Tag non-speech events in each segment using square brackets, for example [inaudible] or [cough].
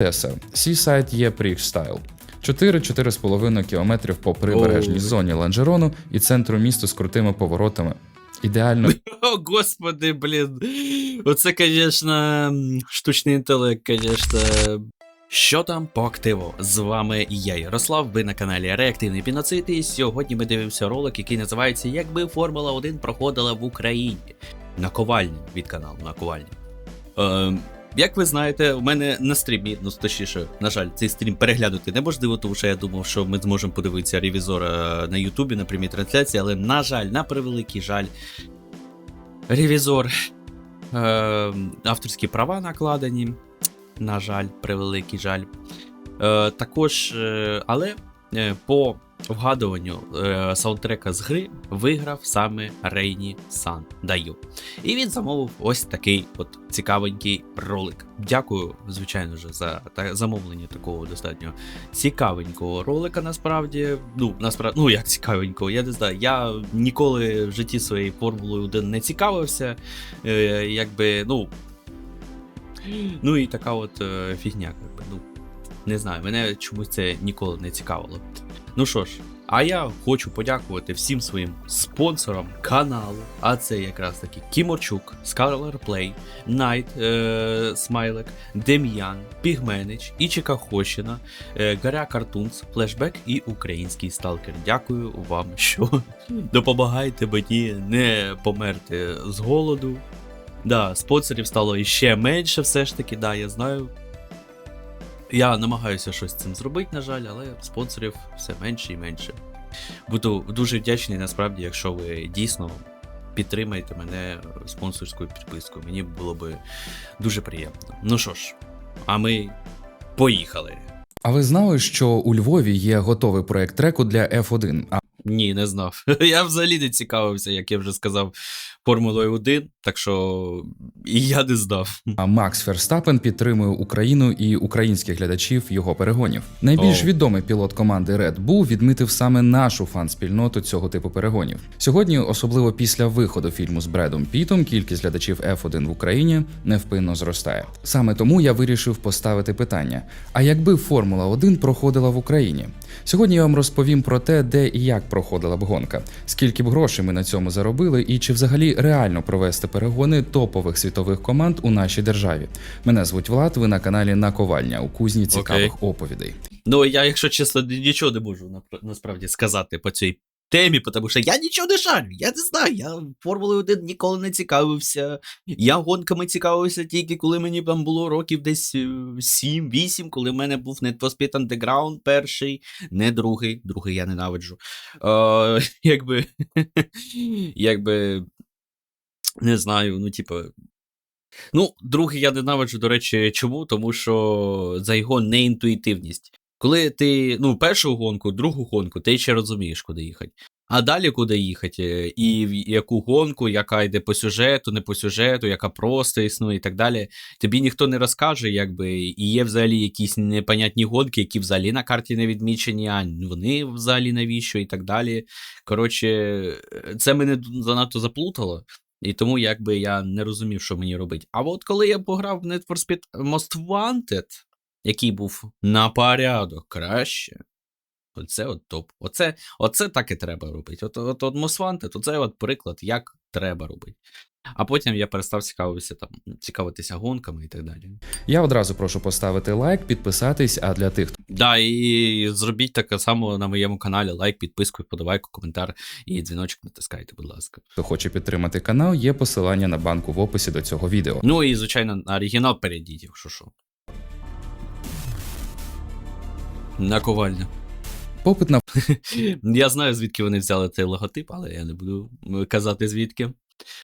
Теса, Seaside є Style. 4-4,5 кілометрів по прибережній зоні Ланжерону і центру міста з крутими поворотами. Ідеально [laughs] О, господи, блін. Оце, звісно, штучний інтелект, звісно. Що там по активу? З вами я, Ярослав, ви на каналі Реактивний Піноцид, і сьогодні ми дивимося ролик, який називається Якби Формула 1 проходила в Україні. Наковальня від каналу Наковальня. Е, як ви знаєте, у мене на стрімі, ну точніше, на жаль, цей стрім переглянути неможливо, тому що я думав, що ми зможемо подивитися ревізора на Ютубі на прямій трансляції, але на жаль, на превеликий жаль, ревізор е, авторські права накладені. На жаль, превеликий жаль. Е, також, е, але е, по вгадуванню е, саундтрека з гри виграв саме Рейні Сан Даю. І він замовив ось такий от цікавенький ролик. Дякую, звичайно ж, за та, замовлення такого достатньо цікавенького ролика. Насправді, ну насправді, ну як цікавенького, я не знаю. Я ніколи в житті своєї формулою 1 не цікавився. Е, якби, ну. Ну і така от е, фігня, ну. Не знаю, мене чомусь це ніколи не цікавило. Ну що ж, а я хочу подякувати всім своїм спонсорам каналу. А це якраз таки Scarler Play, Найт е- Смайлик, Дем'ян, Пігменич, Ічика Хощина, е- Гаря Картунс, Флешбек і Український Сталкер. Дякую вам, що [laughs] допомагаєте мені не померти з голоду. Да, спонсорів стало іще менше, все ж таки, да, я знаю. Я намагаюся щось з цим зробити, на жаль, але спонсорів все менше і менше. Буду дуже вдячний, насправді, якщо ви дійсно підтримаєте мене спонсорською підпискою. Мені було би дуже приємно. Ну що ж, а ми поїхали. А ви знали, що у Львові є готовий проект треку для F1, а Ні, не знав. [laughs] Я взагалі не цікавився, як я вже сказав, Формулою 1, так що і я не знав. а Макс Ферстапен підтримує Україну і українських глядачів його перегонів. Найбільш Оу. відомий пілот команди Red Bull відмитив саме нашу фан-спільноту цього типу перегонів. Сьогодні, особливо після виходу фільму з Бредом Пітом, кількість глядачів F1 в Україні невпинно зростає. Саме тому я вирішив поставити питання: а якби Формула 1 проходила в Україні? Сьогодні я вам розповім про те, де і як проходила б гонка, скільки б грошей ми на цьому заробили, і чи взагалі реально провести перегони топових світових команд у нашій державі. Мене звуть Влад. Ви на каналі Наковальня у кузні цікавих оповідей. Ну, я, якщо чесно, нічого не можу насправді сказати по цій темі, тому що я нічого не шарю. Я не знаю. Я Формулою 1 ніколи не цікавився. Я гонками цікавився тільки коли мені там було років десь 7-8, коли в мене був for Speed Underground перший, не другий. Другий я ненавиджу. Е, [laughs] якби, [laughs] якби, не знаю, ну, типу. Ну, другий я ненавиджу, до речі, чому? Тому що за його неінтуїтивність. Коли ти, ну, першу гонку, другу гонку, ти ще розумієш, куди їхати. А далі куди їхати, і в яку гонку, яка йде по сюжету, не по сюжету, яка просто існує і так далі. Тобі ніхто не розкаже, якби, і є взагалі якісь непонятні гонки, які взагалі на карті не відмічені, а вони взагалі навіщо і так далі. Коротше, це мене занадто заплутало. І тому якби я не розумів, що мені робити. А от коли я пограв в Need for Speed Most Wanted, який був на порядок краще, оце от топ. Оце, оце так і треба робити. От, от, от Most Wanted, оце от приклад, як треба робити. А потім я перестав цікавитися, там, цікавитися гонками і так далі. Я одразу прошу поставити лайк, підписатись. А для тих, хто Да, і зробіть таке само на моєму каналі: лайк, підписку, вподобайку, коментар і дзвіночок натискайте, будь ласка. хто хоче підтримати канал, є посилання на банку в описі до цього відео. Ну і, звичайно, на оригінал перейдіть, якщо що. Наковальня. Попит на [laughs] Я знаю, звідки вони взяли цей логотип, але я не буду казати звідки.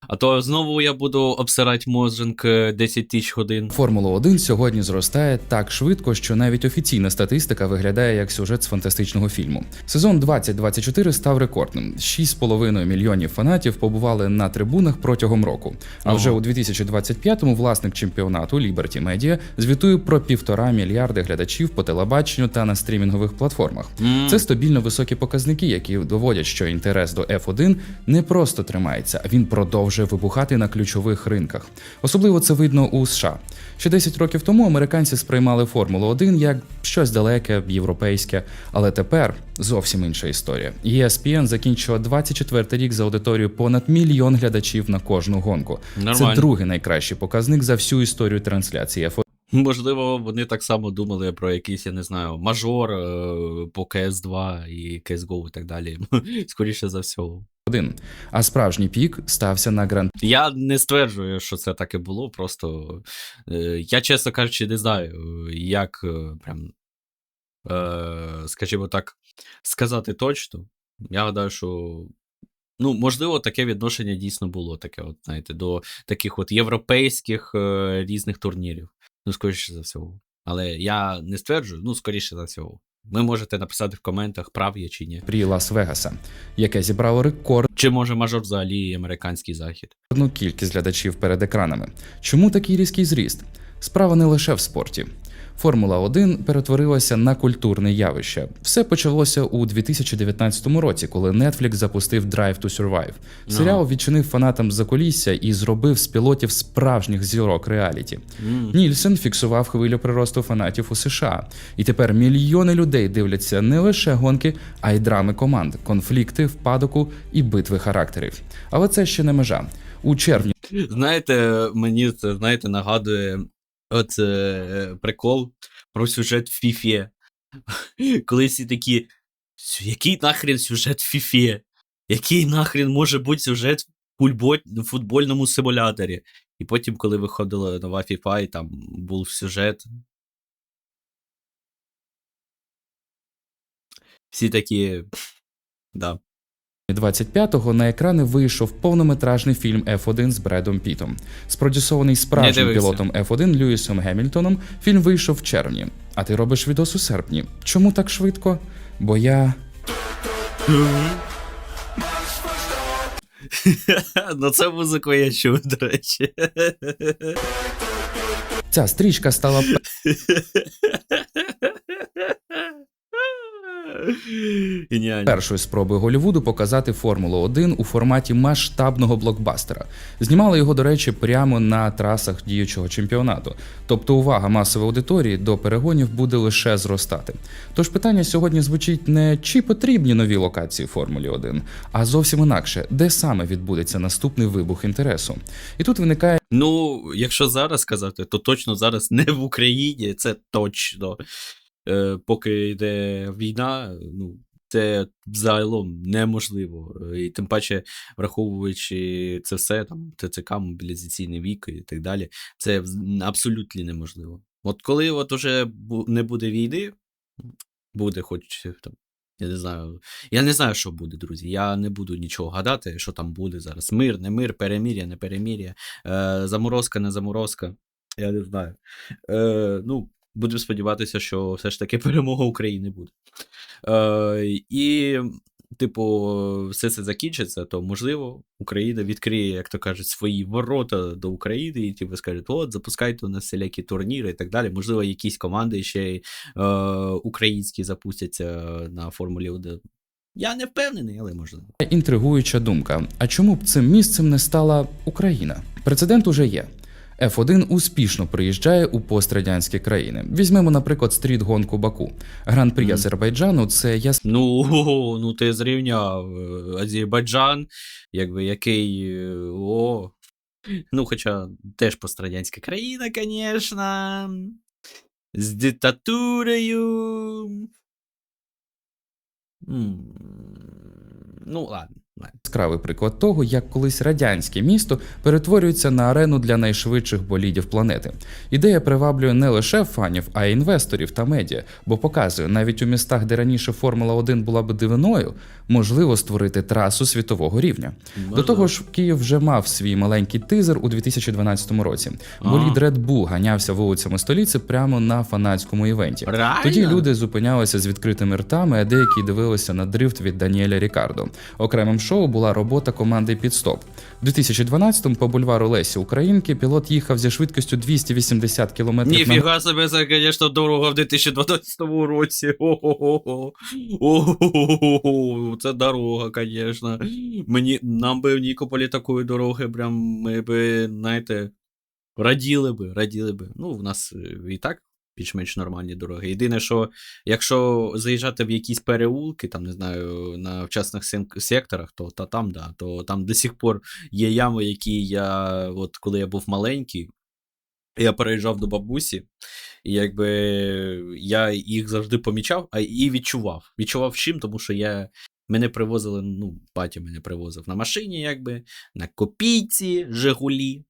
А то знову я буду обсирати мозжинг 10 тисяч годин. Формула 1 сьогодні зростає так швидко, що навіть офіційна статистика виглядає як сюжет з фантастичного фільму. Сезон 2024 став рекордним. 6,5 мільйонів фанатів побували на трибунах протягом року. А Ого. вже у 2025-му власник чемпіонату Liberty Media звітує про півтора мільярди глядачів по телебаченню та на стрімінгових платформах. Це стабільно високі показники, які доводять, що інтерес до F1 не просто тримається, а він продовжує продовжує вибухати на ключових ринках. Особливо це видно у США. Ще 10 років тому американці сприймали Формулу 1 як щось далеке, європейське, але тепер зовсім інша історія. ESPN закінчила 24 рік за аудиторією понад мільйон глядачів на кожну гонку. Нормально. Це другий найкращий показник за всю історію трансляції F1 Можливо, вони так само думали про якийсь, я не знаю, мажор е, по CS2 і CSGO і так далі. [laughs] Скоріше за всього. А справжній пік стався на гран Я не стверджую, що це так і було. Просто е, я, чесно кажучи, не знаю, як е, прям, скажімо так, сказати точно. Я гадаю, що. Ну, можливо, таке відношення дійсно було таке, от, знаєте, до таких от європейських е, різних турнірів. Ну, скоріше за всього. Але я не стверджую, ну, скоріше за всього. Ви можете написати в коментах, прав я чи ні. прі Лас-Вегаса, яке зібрало рекорд. Чи може мажор взагалі американський захід? кількість глядачів перед екранами. Чому такий різкий зріст? Справа не лише в спорті. Формула 1 перетворилася на культурне явище. Все почалося у 2019 році, коли Netflix запустив Drive to Survive. Серіал відчинив фанатам закулісся і зробив з пілотів справжніх зірок реаліті. М. Нільсен фіксував хвилю приросту фанатів у США, і тепер мільйони людей дивляться не лише гонки, а й драми команд, конфлікти, впадоку і битви характерів. Але це ще не межа. У червні Знаєте, мені це знаєте, нагадує от е, прикол про сюжет в Фіфі. [laughs] Коли всі такі. Який нахрен сюжет в Фіфі? Який нахрен може бути сюжет в футбольному симуляторі? І потім, коли виходила нова FIFA, і там був сюжет. Всі такі. Да. 25-го на екрани вийшов повнометражний фільм F1 з Бредом Пітом. Спродюсований справжнім пілотом F1 Льюісом Гемільтоном, фільм вийшов в червні. А ти робиш відос у серпні. Чому так швидко? Бо я [laughs] Ну, це музику я чув, до речі. ця стрічка стала [laughs] Геніально. першою спробою Голлівуду показати Формулу 1 у форматі масштабного блокбастера. Знімали його, до речі, прямо на трасах діючого чемпіонату. Тобто увага масової аудиторії до перегонів буде лише зростати. Тож питання сьогодні звучить не чи потрібні нові локації Формулі 1, а зовсім інакше, де саме відбудеться наступний вибух інтересу. І тут виникає Ну, якщо зараз сказати, то точно зараз не в Україні, це точно. Е, поки йде війна, ну, це загалом неможливо. Е, І тим паче, враховуючи це все, там, ТЦК, мобілізаційний вік і так далі, це абсолютно неможливо. От коли от уже не буде війни, буде хоч там. Я не знаю. Я не знаю, що буде, друзі. Я не буду нічого гадати, що там буде зараз. Мир, не мир, перемір'я, не перемір'я, е, заморозка, не заморозка. Я не знаю. Е, ну, будемо сподіватися, що все ж таки [laughs] перемога України буде. Е, і, типу, все це закінчиться, то можливо, Україна відкриє, як то кажуть, свої ворота до України, і типу скажуть, от, запускайте у нас всілякі турніри і так далі. Можливо, якісь команди ще е, українські запустяться на Формулі 1. Я не впевнений, але можливо. інтригуюча думка: а чому б цим місцем не стала Україна? Прецедент уже є. F1 успішно приїжджає у пострадянські країни. Візьмемо, наприклад, стріт-гонку Баку. Гран-прі Мгм. Азербайджану це Ну, [laughs] ну ти зрівняв е, Азербайджан, якби який. е, О. Ну, хоча теж пострадянська країна, звісно. З диктатурою. М, Ну, ладно. Яскравий приклад того, як колись радянське місто перетворюється на арену для найшвидших болідів планети. Ідея приваблює не лише фанів, а й інвесторів та медіа, бо показує, навіть у містах, де раніше Формула 1 була би дивиною, можливо створити трасу світового рівня. До того ж, Київ вже мав свій маленький тизер у 2012 році. Болід Red Bull ганявся вулицями столиці прямо на фанатському івенті. Реально? Тоді люди зупинялися з відкритими ртами, а деякі дивилися на дрифт від Даніеля Рікардо. Окремим шоу була робота команди Підстоп. У 2012-му по бульвару Лесі Українки пілот їхав зі швидкістю 280 км на Ніфіга себе, це, звісно, дорого в 2012 році. Ого-го-го. Ого-го-го. Це дорога, звісно. Мені, нам би в Нікополі такої дороги, прям, ми би, знаєте, раділи би, раділи би. Ну, в нас е, і так більш-менш нормальні дороги. Єдине, що якщо заїжджати в якісь переулки, там, не знаю, на вчасних секторах, то та там, да, то там до сих пор є ями, які я, от коли я був маленький, я переїжджав до бабусі, і якби я їх завжди помічав, а і відчував. Відчував чим, тому що я. Мене привозили, ну, батя мене привозив на машині, якби, на копійці, Жигулі.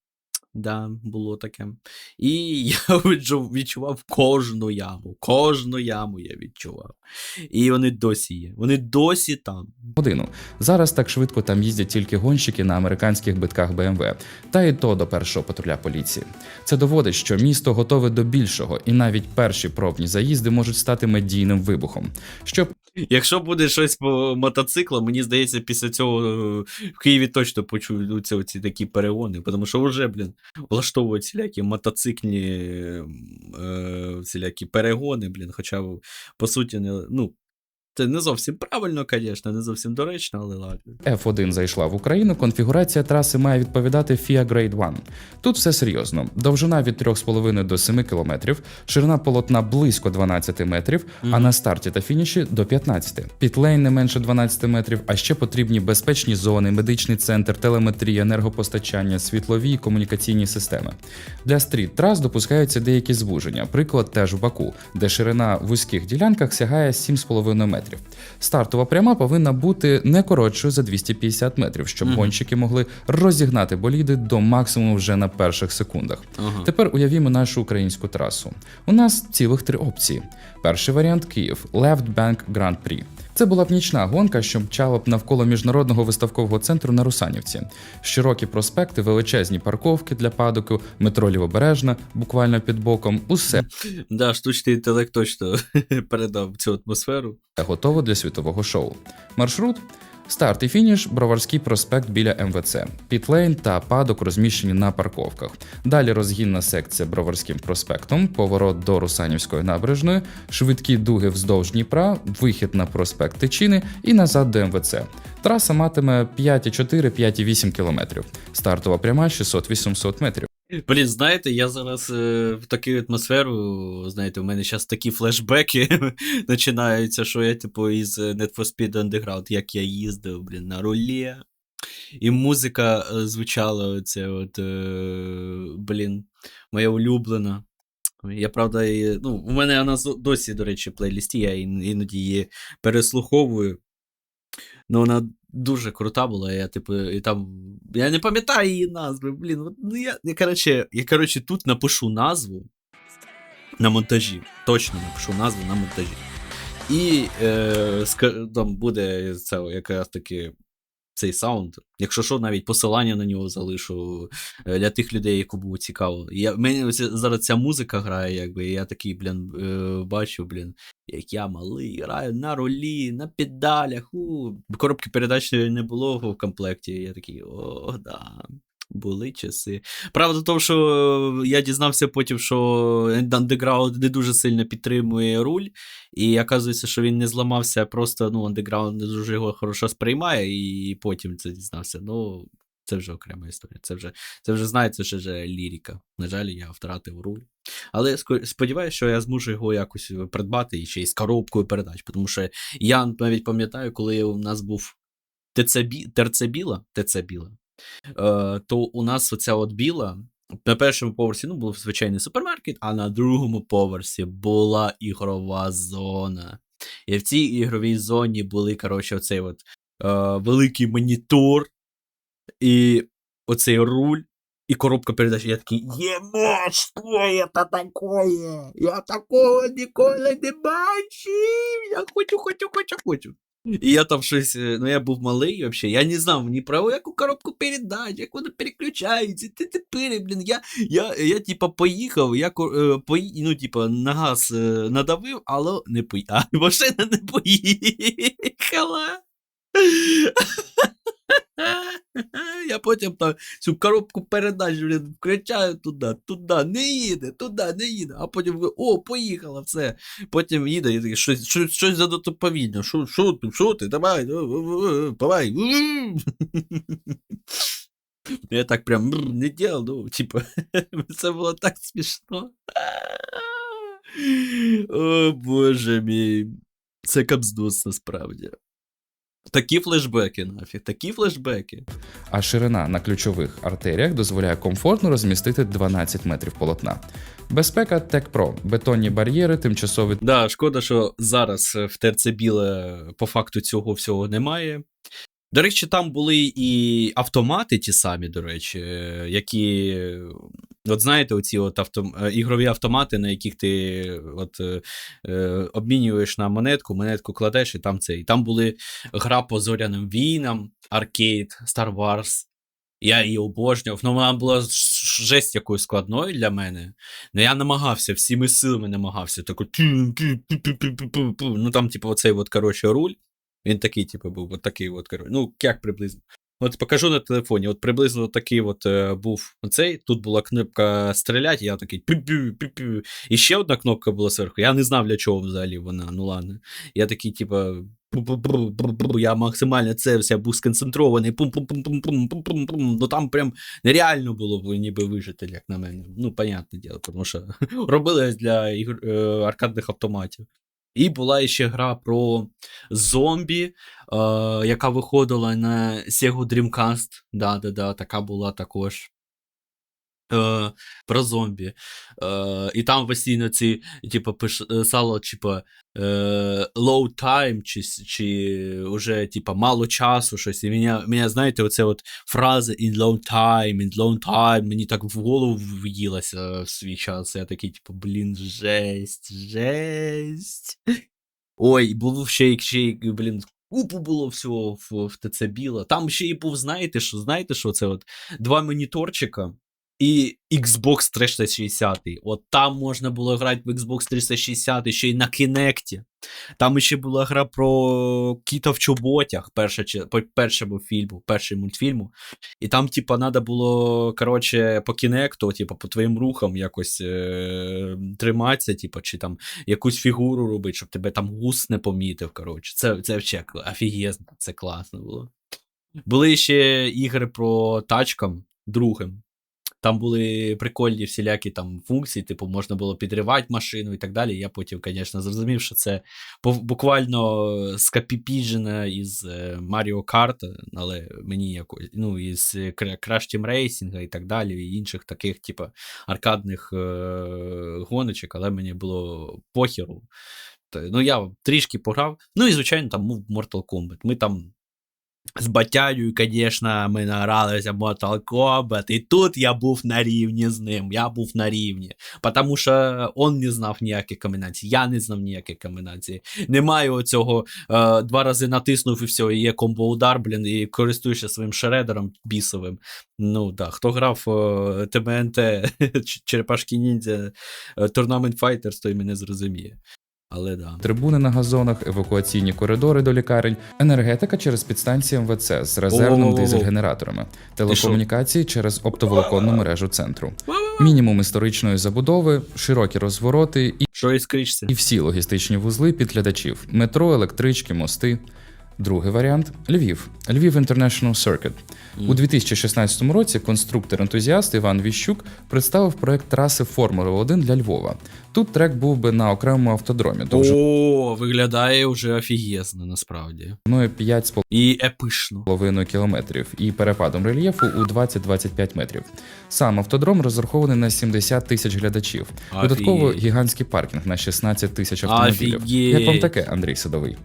Да, було таке. І [laughs] я відчув- відчував кожну яму. Кожну яму я відчував. І вони досі є. Вони досі там. годину. Зараз так швидко там їздять тільки гонщики на американських битках BMW, та й то до першого патруля поліції. Це доводить, що місто готове до більшого, і навіть перші пробні заїзди можуть стати медійним вибухом. Щоб Якщо буде щось по мотоциклам, мені здається, після цього е, в Києві точно почуються ці такі перегони, тому що вже, блін, влаштовують всілякі мотоциклі, е, всілякі перегони, блін, хоча, по суті, не, ну, це не зовсім правильно, звісно, не зовсім доречно, але ладно. F1 зайшла в Україну, конфігурація траси має відповідати FIA Grade 1. Тут все серйозно. Довжина від 3,5 до 7 км, ширина полотна близько 12 метрів, а на старті та фініші до 15. Пітлейн не менше 12 метрів, а ще потрібні безпечні зони, медичний центр, телеметрія, енергопостачання, світлові і комунікаційні системи. Для стріт трас допускаються деякі звуження. Приклад теж в Баку, де ширина в вузьких ділянках сягає 7,5 метрів. Стартова пряма повинна бути не коротшою за 250 метрів, щоб Мгм. гонщики могли розігнати боліди до максимуму вже на перших секундах. Ага. Тепер уявімо нашу українську трасу. У нас цілих три опції. Перший варіант Київ Left Bank Grand Prix. Це була б нічна гонка, що мчала б навколо міжнародного виставкового центру на Русанівці. Широкі проспекти, величезні парковки для падоку, метро Лівобережна, буквально під боком. Усе Да, штучний інтелект точно [laughs] передав цю атмосферу. готово для світового шоу. Маршрут. Старт і фініш Броварський проспект біля МВЦ, Пітлейн та падок розміщені на парковках. Далі розгінна секція Броварським проспектом, поворот до Русанівської набережної, швидкі дуги вздовж Дніпра, вихід на проспект Тичини і назад до МВЦ. Траса матиме 5,4-5,8 км. Стартова пряма 600-800 метрів. Блін, знаєте, я зараз е, в таку атмосферу, знаєте, у мене зараз такі флешбеки [laughs] починаються, що я, типу, із е, Need for Speed Underground, як я їздив, блін, на рулі. І музика е, звучала, оце от, е, блін, моя улюблена. Я правда, і, ну, у мене вона досі, до речі, в плейлісті, я ін- іноді її переслуховую. Ну, вона дуже крута була. Я, типу, і там. Я не пам'ятаю її назви. Блін. Ну, я, я, коротше, я, коротше, тут напишу назву на монтажі. Точно напишу назву на монтажі. І е, там буде це якраз таки цей саунд. Якщо що, навіть посилання на нього залишу е, для тих людей, яку було цікаво. Я, мені зараз ця музика грає, якби і я такий, блін, е, бачу, блін, як я малий, граю на рулі, на педалях. У. Коробки передач не було в комплекті. Я такий, о, да. Були часи. Правда, в тому, що я дізнався потім, що Underground не дуже сильно підтримує руль, і оказується, що він не зламався, просто ну, Underground не дуже його хорошо сприймає, і потім це дізнався. Ну, це вже окрема історія. Це вже, це вже знається, що вже лірика. На жаль, я втратив руль. Але сподіваюся, що я зможу його якось придбати і ще й з коробкою передач. Тому що я навіть пам'ятаю, коли у нас був ТЦ Бі- ТРЦ Біла, ТЦ Біла, е, то у нас оця от біла. На першому поверсі ну, був звичайний супермаркет, а на другому поверсі була ігрова зона. І в цій ігровій зоні були, коротше, оцей от, е, великий монітор, і оцей руль, і коробка передач. Я такий, єме, що це такое? Я такого ніколи не бачив. Я хочу, хочу, хочу, хочу. І я там щось, е, ну я був малий взагалі, я не знав ні про яку коробку передач, як воно переключається. Ти тепер, блін, я, я, я типа поїхав, я е, ну, типа, на газ е, надавив, але не поїхав. А машина не поїхала. [laughs] Я потім там цю коробку передач блін, включаю туди, туди, не їде, туди, не їде. А потім о, поїхала, все. Потім їде і такий, щось, щось, щось занадто повільно. Що, що ти, що ти, давай, е, е, е, давай. Я так прям не делал, ну, типа, [laughs] це було так смішно. [laughs] О, боже мій. Це капздус насправді. Такі флешбеки, нафіг, такі флешбеки. а ширина на ключових артеріях дозволяє комфортно розмістити 12 метрів полотна. Безпека Tech Pro, бетонні бар'єри, тимчасові Да, шкода, що зараз е, в ТРЦ біле по факту цього всього немає. До речі, там були і автомати ті самі, до речі, е, які. От знаєте, оці от авто... Е, ігрові автомати, на яких ти от, е, е, обмінюєш на монетку, монетку кладеш, і там це. І там були гра по зоряним війнам, Аркейд, Star Wars. Я її обожнював. Ну, вона була жесть якою складною для мене. Ну, я намагався, всіми силами намагався. Таку... Ну там, типу, оцей от, коротше, руль. Він такий, типу, був, от такий, от, коротше. Ну, як приблизно. От покажу на телефоні. От приблизно такий от е, був оцей. Тут була кнопка стріляти, я такий пю-пю. І ще одна кнопка була зверху. Я не знав, для чого взагалі вона. Ну ладно. Я такий, типу. Я максимально це все був сконцентрований. Пум-пум-пум-пум-пум-пум-пум. Ну там прям нереально було ніби вижити, як на мене. Ну, понятне діло, тому що [laughs] робили для е, аркадних автоматів. І була ще гра про зомбі, е, яка виходила на Sega Dreamcast. Да, да, да, така була також. Е, про зомбі. Е, і там постійно ці, типу, писало, типу, е, low time, чи, чи уже, типу, мало часу, щось. І мене, мене, знаєте, оце от фраза in long time, in long time, мені так в голову в'їлася в свій час. Я такий, типу, блін, жесть, жесть. Ой, було ще, ще, блін, купу було всього в, в ТЦ Біла. Там ще і був, знаєте, що, знаєте, що це от два моніторчика і Xbox 360. От там можна було грати в Xbox 360 ще й на Kinect. Там ще була гра про кіта в чоботях, перша, першому фільму, перший мультфільму. І там, типа, треба було, коротше, по Kinect, типа, по твоїм рухам якось е- триматися, типа, чи там якусь фігуру робити, щоб тебе там гус не помітив. Коротше. Це, це взагалі офігезно, це класно було. Були ще ігри про тачкам другим. Там були прикольні всілякі там функції, типу, можна було підривати машину і так далі. Я потім, звісно, зрозумів, що це буквально скопіпіжена із е, Mario Kart, але мені якось, ну, із е, Cra- Crash Team Racing і так далі, і інших таких, типу, аркадних е- гоночок, але мені було похеру. Ну, я трішки пограв. Ну і, звичайно, там був Mortal Kombat. Ми там з батяю, звісно, ми награлися Mortal Kombat, і тут я був на рівні з ним. Я був на рівні. Тому що він не знав ніяких комбінацій, я не знав ніяких комбінацій. Немає оцього е, два рази натиснув і все, і є комбо-удар, блін, і користуєшся своїм шредером бісовим. Ну так, хто грав е, ТМНТ, [laughs] Черепашки Ніндзя, е, Tournament Fighters, той мене зрозуміє. Але да. трибуни на газонах, евакуаційні коридори до лікарень, енергетика через підстанції МВЦ з резервним дизель-генераторами, телекомунікації через оптоволоконну мережу центру, мінімум історичної забудови, широкі розвороти і Що і всі логістичні вузли під глядачів: метро, електрички, мости. Другий варіант Львів. Львів International Circuit. У 2016 році конструктор-ентузіаст Іван Віщук представив проект траси Формули 1 для Львова. Тут трек був би на окремому автодромі О, виглядає вже офігезно, насправді. довжиною 5,5 І епишно. половиною кілометрів і перепадом рельєфу у 20-25 метрів. Сам автодром розрахований на 70 тисяч глядачів. Додатково гігантський паркінг на 16 тисяч автомобілів. Офігеть. Як вам таке, Андрій Садовий?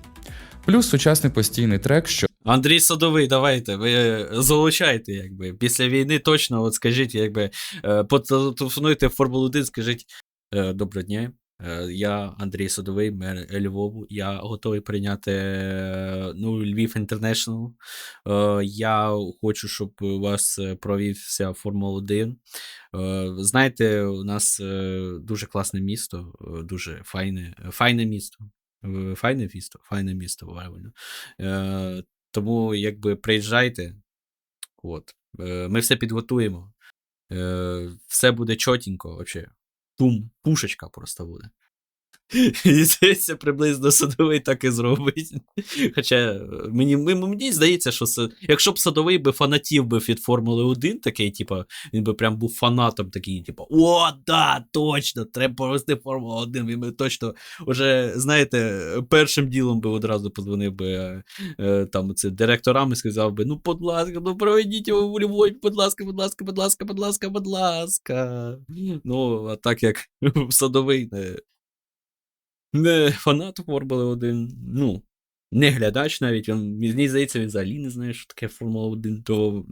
Плюс сучасний постійний трек, що Андрій Садовий, давайте, ви е, залучайте, якби. Після війни точно, от скажіть, якби, е, потелефонуйте в Формулу 1, скажіть е, доброго дня. Я Андрій Садовий, мер Львову. Я готовий прийняти ну, Львів Інтернешнл. Я хочу, щоб у вас провівся Формула 1. Е, Знаєте, у нас дуже класне місто, дуже файне, файне місто. Файне місто, файне місто, правильно. Е, тому, якби приїжджайте, От. Е, Ми все підготуємо. Е, Все буде чотенько, взагалі. Пум, пушечка просто буде. [laughs] І здається, приблизно садовий так і зробить. Хоча е, мені, мені, здається, що це, якщо б садовий би фанатів би від Формули 1, такий, типа, він би прям був фанатом, такий, типу, о, да, точно, треба провести Формулу 1. Він би точно вже, знаєте, першим ділом би одразу подзвонив би е, е, там це директорам і сказав би: ну, будь ласка, ну проведіть його у Львові, будь ласка, будь ласка, будь ласка, будь ласка, будь ласка. Ну, а так як [laughs] садовий не, фанат Формули 1, ну, не глядач навіть, він, мені здається, він взагалі не знає, що таке Формула 1, то.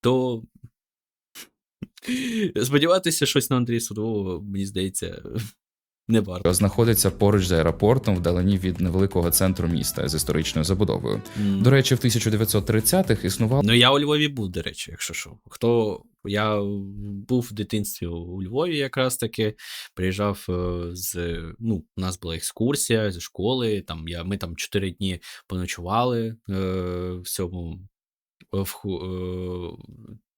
то. [laughs] Сподіватися щось на Андрія Судового, мені здається, [laughs] не варто. знаходиться поруч з аеропортом, вдалині від невеликого центру міста з історичною забудовою. М. До речі, в 1930-х існувало Ну, я у Львові був, до речі, якщо що. Хто. Я був в дитинстві у Львові якраз таки, приїжджав е, з. Ну, у нас була екскурсія зі школи. Там я, ми там 4 дні поночували е, в цьому. В, е,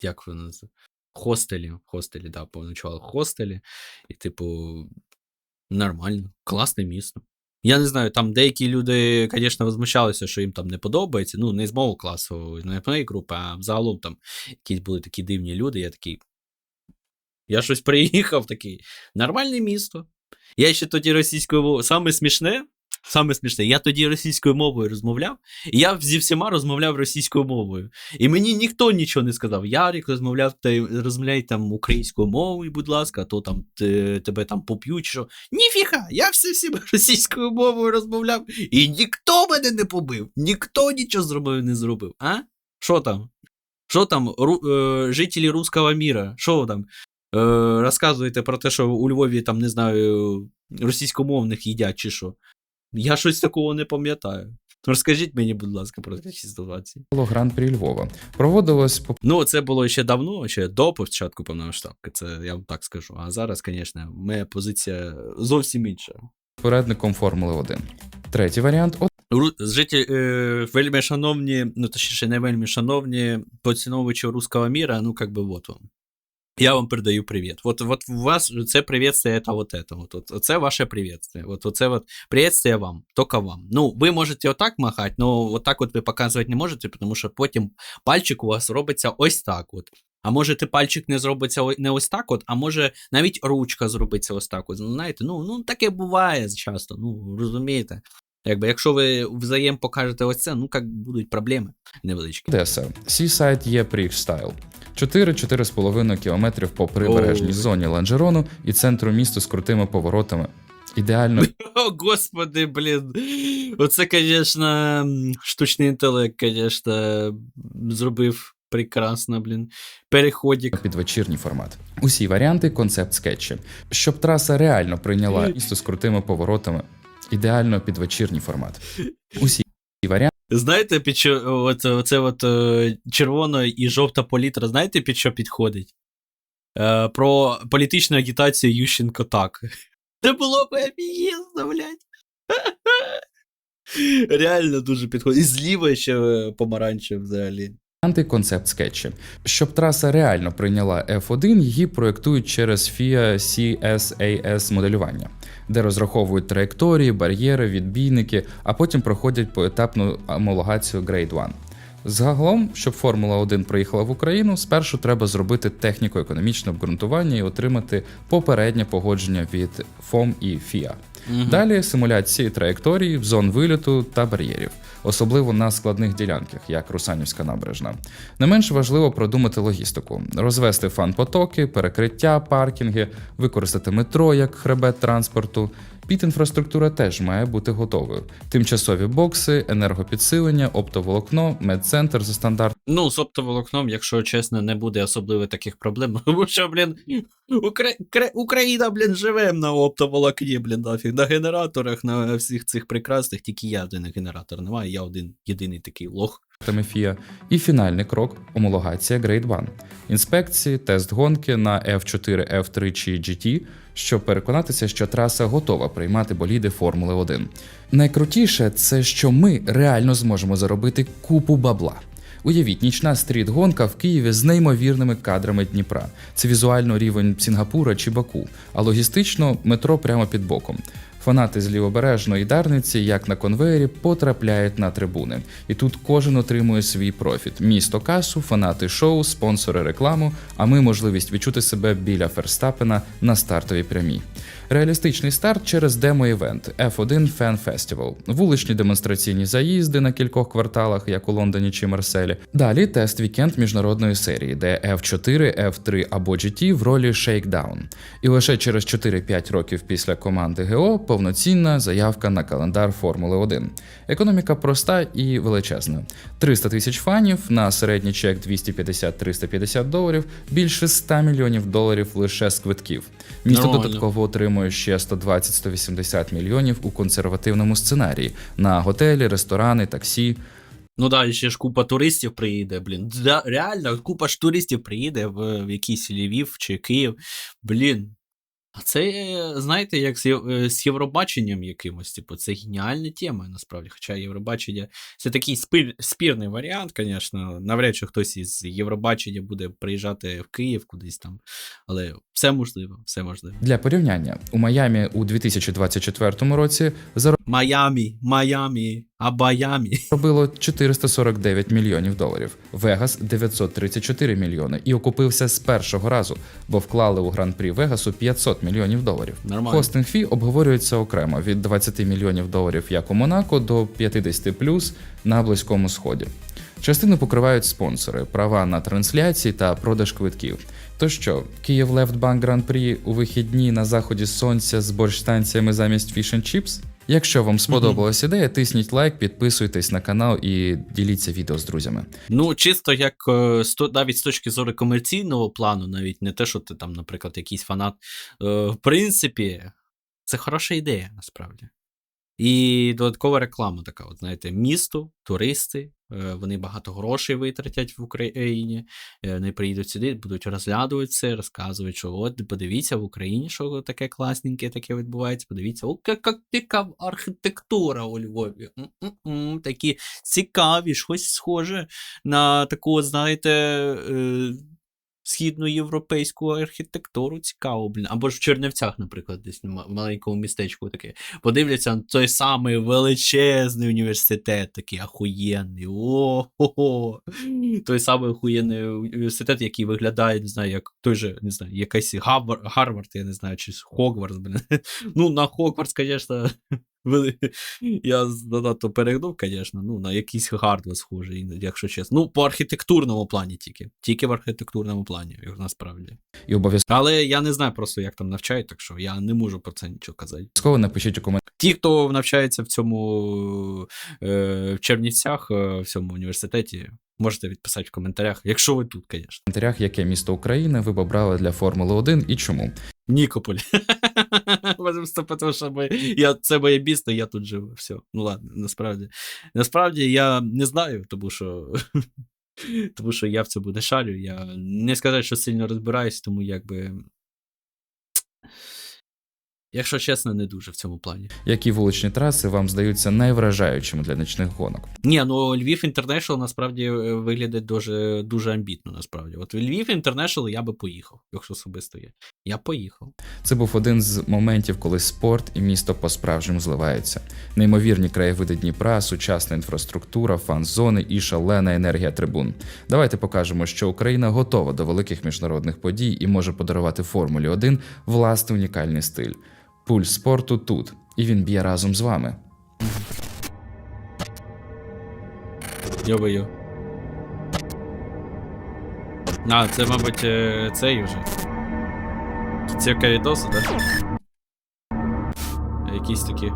як воно називається? Хостелі. Хостелі, да, поночували в хостелі. І, типу, нормально, класне місто. Я не знаю, там деякі люди, звісно, возмущалися, що їм там не подобається. Ну, не з мого класу, не моєї групи, а взагалом там якісь були такі дивні люди. Я такий. Я щось [laughs] приїхав такий. Нормальне місто. Я ще тоді російською мовою. Саме смішне, саме смішне, я тоді російською мовою розмовляв, і я зі всіма розмовляв російською мовою. І мені ніхто нічого не сказав. Ярик розмовляв та розмовляй там українською мовою, будь ласка, то там те- тебе там поп'ють, що. Ніфіга, я все всім [laughs] російською мовою розмовляв, і ніхто мене не побив, ніхто нічого зробив не зробив. А? Що там? Що там, ру, е, жителі руського міра? Що там? Е, розказуєте про те, що у Львові там, не знаю, російськомовних їдять чи що? Я щось такого не пам'ятаю. Розкажіть мені, будь ласка, про такі ситуації. гран-прі Львова. Проводилось по Ну, це було ще давно, ще до початку повномасштабки, це я вам так скажу. А зараз, звісно, моя позиція зовсім інша. попередником Формули 1. Третій варіант Житель, е, вельми шановні, ну точніше, не вельми шановні поціновувачі руського міра, ну как би вот вам. Я вам передаю привіт. Вот, вот у вас це приветствие, это вот это. Вот, вот, це ваше приветствие. Вот, оце вот приветствие вам, тільки вам. Ну, ви можете отак махати, но отак от ви показувати не можете, тому що потім пальчик у вас робиться ось так. От. А може, ти пальчик не зробиться не ось так, от, а може навіть ручка зробиться ось так. От. Ну, знаєте, ну, ну таке буває часто, ну розумієте. Якби, якщо ви взаєм покажете ось це, ну як будуть проблеми невеличкі. Одеса. Seaside є Style. 4-4,5 кілометрів по прибережній зоні Ланжерону і центру міста з крутими поворотами. Ідеально [laughs] О, господи, блін. Оце, звісно, штучний інтелект, звісно, зробив прекрасно, блін. Переходик. під вечірній формат. Усі варіанти концепт скетчі. Щоб траса реально прийняла [laughs] місто з крутими поворотами. Ідеально під вечірній формат. Усі варіанти Знаєте, під що от, оце от е, червона і жовта політра, знаєте, під що підходить? Е, про політичну агітацію Ющенко так. Це було б офігезно, блядь. [laughs] Реально дуже підходить. І зліва ще помаранче взагалі. Варіанти концепт скетчі. Щоб траса реально прийняла F1, її проєктують через FIA CSAS моделювання, де розраховують траєкторії, бар'єри, відбійники, а потім проходять поетапну амологацію Grade 1. Загалом, щоб Формула 1 приїхала в Україну, спершу треба зробити техніко-економічне обґрунтування і отримати попереднє погодження від FOM і FIA. Мгм. Далі симуляції траєкторії, зон виліту та бар'єрів, особливо на складних ділянках, як Русанівська набережна. Не менш важливо продумати логістику, розвести фан-потоки, перекриття, паркінги, використати метро як хребет транспорту. Під-інфраструктура теж має бути готовою. Тимчасові бокси, енергопідсилення, оптоволокно, медцентр за стандарт. Ну, з оптоволокном, якщо чесно, не буде особливо таких проблем. [laughs] Тому що, блін, Укра... Кра- Україна, блін, живе на оптоволокні, блін, нафіг. На генераторах, на всіх цих прекрасних, тільки я один генератор немає, я один єдиний такий лох. Фія. І фінальний крок homologація Grade 1. Інспекції, тест гонки на F4, F3 чи GT, щоб переконатися, що траса готова приймати боліди Формули 1. Найкрутіше це що ми реально зможемо заробити купу бабла. Уявіть, нічна стріт-гонка в Києві з неймовірними кадрами Дніпра. Це візуально рівень Сінгапура чи Баку, а логістично метро прямо під боком. Фанати з лівобережної Дарниці, як на конвеєрі, потрапляють на трибуни. І тут кожен отримує свій профіт: місто касу, фанати шоу, спонсори рекламу, а ми можливість відчути себе біля Ферстапена на стартовій прямій. Реалістичний старт через демо-івент F1 Fan Festival, вуличні демонстраційні заїзди на кількох кварталах, як у Лондоні чи Марселі. Далі тест вікенд міжнародної серії, де F4, F3 або GT в ролі Shakedown. І лише через 4-5 років після команди ГО повноцінна заявка на календар Формули 1. Економіка проста і величезна: 300 тисяч фанів на середній чек 250-350 доларів, більше 100 мільйонів доларів лише з квитків. Місто Нормально. додатково отримує ще 120-180 мільйонів у консервативному сценарії на готелі, ресторани, таксі. Ну да, ще ж купа туристів приїде, блін. Да, реально, купа ж туристів приїде в, в якийсь Львів чи Київ. Блін. А це, е, знаєте, як з, е, з Євробаченням якимось, типу, це геніальна тема, насправді. Хоча Євробачення це такий спір, спірний варіант, звісно. Навряд чи хтось із Євробачення буде приїжджати в Київ кудись там. Але все можливо, все можливо. Для порівняння у Майамі у 2024 році за Майамі, Майамі, Абаямі. заробило 449 мільйонів доларів, Вегас 934 мільйони і окупився з першого разу, бо вклали у гран-прі Вегасу 500 мільйонів доларів. Нормально. Хостинг фі обговорюється окремо від 20 мільйонів доларів як у Монако до 50 плюс на Близькому Сході. Частину покривають спонсори, права на трансляції та продаж квитків. То що, Київ Лефт Банк Гран-прі у вихідні на заході сонця з борщ-станціями замість фіш and чіпс? Якщо вам сподобалась ідея, тисніть лайк, підписуйтесь на канал і діліться відео з друзями. Ну, чисто як е, навіть з точки зору комерційного плану, навіть не те, що ти там, наприклад, якийсь фанат. е, В принципі, це хороша ідея, насправді. І додаткова реклама така, от знаєте, місто, туристи, вони багато грошей витратять в Україні, е, вони приїдуть сюди, будуть розглядувати це, розказувати, що от подивіться в Україні, що таке класненьке таке відбувається. Подивіться, о, яка цікава архітектура у Львові. М-м-м, такі цікаві, щось схоже на таку, знаєте, е, східноєвропейську архітектуру цікаво, блін. Або ж в Чернівцях, наприклад, десь на маленькому містечку таке. Подивляться на той самий величезний університет, такий ахуєнний. О-хо-хо. Той самий ахуєнний університет, який виглядає, не знаю, як той же, не знаю, якийсь Гарвард, я не знаю, чи Хогвартс, блін. Ну, на Хогвартс, звісно, я занадто перегнув, звісно, ну, на якийсь Гарвард схожий, якщо чесно. Ну, по архітектурному плані тільки. Тільки в архітектурному плані, як насправді. І обов'язково Але я не знаю просто, як там навчають, так що я не можу про це нічого казати. напишіть у коментарях. Ті, хто навчається в цьому е, в Чернівцях, е, в цьому університеті, можете відписати в коментарях, якщо ви тут, звісно. коментарях, яке місто України ви б обрали для Формули 1 і чому. Нікополь. [laughs] Тому, що ми, я, це моє місто, я тут живу. Все. Ну ладно, насправді. Насправді я не знаю, тому що. [laughs] Тому що я в цьому не шарю. Я не сказати, що сильно розбираюсь, тому якби. Якщо чесно, не дуже в цьому плані. Які вуличні траси вам здаються найвражаючими для нічних гонок? Ні, ну Львів Інтернешнл насправді е, виглядає дуже, дуже амбітно, насправді. От Львів Інтернешнл я би поїхав, якщо особисто є. Я поїхав. Це був один з моментів, коли спорт і місто по-справжньому зливаються. Неймовірні краєвиди Дніпра, сучасна інфраструктура, фан-зони і шалена енергія трибун. Давайте покажемо, що Україна готова до великих міжнародних подій і може подарувати Формулі 1 власний унікальний стиль. Пульс спорту тут, і він б'є разом з вами. Йо-йо. А, це, мабуть, е, цей вже. Кінцівка відосу, так? Якісь такі.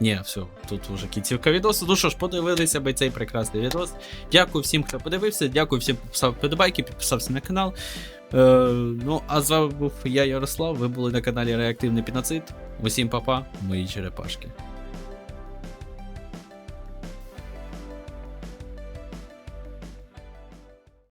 Ні, все, тут вже кінцівка відосу. Ну що ж, подивилися би цей прекрасний відос. Дякую всім, хто подивився. Дякую всім, хто писав вподобайки, підписався на канал. Е, ну, а з вами був я, Ярослав. Ви були на каналі Реактивний Піноцид. Усім па-па, мої черепашки.